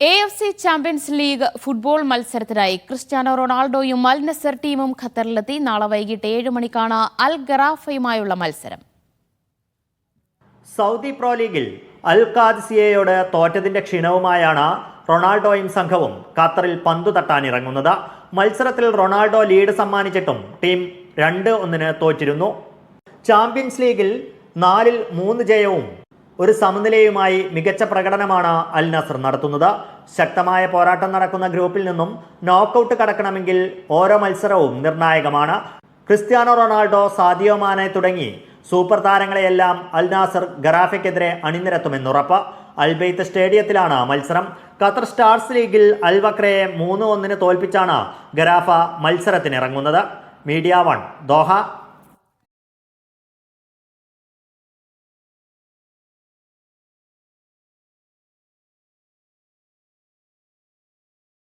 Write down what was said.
A F C champions league football മത്സരത്തിനായി Cristiano റൊണാൾഡോയും Al Nassr ടീമും ഖത്തറിലെത്തി. നാളെ വൈകിട്ട് ഏഴ് മണിക്കാണ് അൽ ഗറാഫയുമായുള്ള മത്സരം. സൗദി പ്രോ ലീഗിൽ അൽ കാദ്സിയയോട് തോറ്റതിന്റെ ക്ഷീണവുമായാണ് റൊണാൾഡോയും സംഘവും ഖത്തറിൽ പന്തു തട്ടാനിറങ്ങുന്നത് മത്സരത്തിൽ റൊണാൾഡോ ലീഡ് സമ്മാനിച്ചിട്ടും ടീം രണ്ട് ഒന്നിന് തോറ്റിരുന്നു. ചാമ്പ്യൻസ് ലീഗിൽ നാലിൽ മൂന്ന് ജയവും ഒരു സമനിലയുമായി മികച്ച പ്രകടനമാണ് അൽ നസർ നടത്തുന്നത്. ശക്തമായ പോരാട്ടം നടക്കുന്ന ഗ്രൂപ്പിൽ നിന്നും നോക്കൌട്ട് കടക്കണമെങ്കിൽ ഓരോ മത്സരവും നിർണായകമാണ്. ക്രിസ്ത്യാനോ റൊണാൾഡോ സാദിയോ മാനെ തുടങ്ങി സൂപ്പർ താരങ്ങളെയെല്ലാം അൽ നാസർ ഗറാഫയ്ക്കെതിരെ അണിനിരത്തുമെന്നുറപ്പ് അൽബെയ്ത്ത് സ്റ്റേഡിയത്തിലാണ് മത്സരം. ഖത്തർ സ്റ്റാർസ് ലീഗിൽ അൽ വക്രയെ മൂന്ന് ഒന്നിന് തോൽപ്പിച്ചാണ് ഗറാഫ മത്സരത്തിനിറങ്ങുന്നത്. Media one Doha.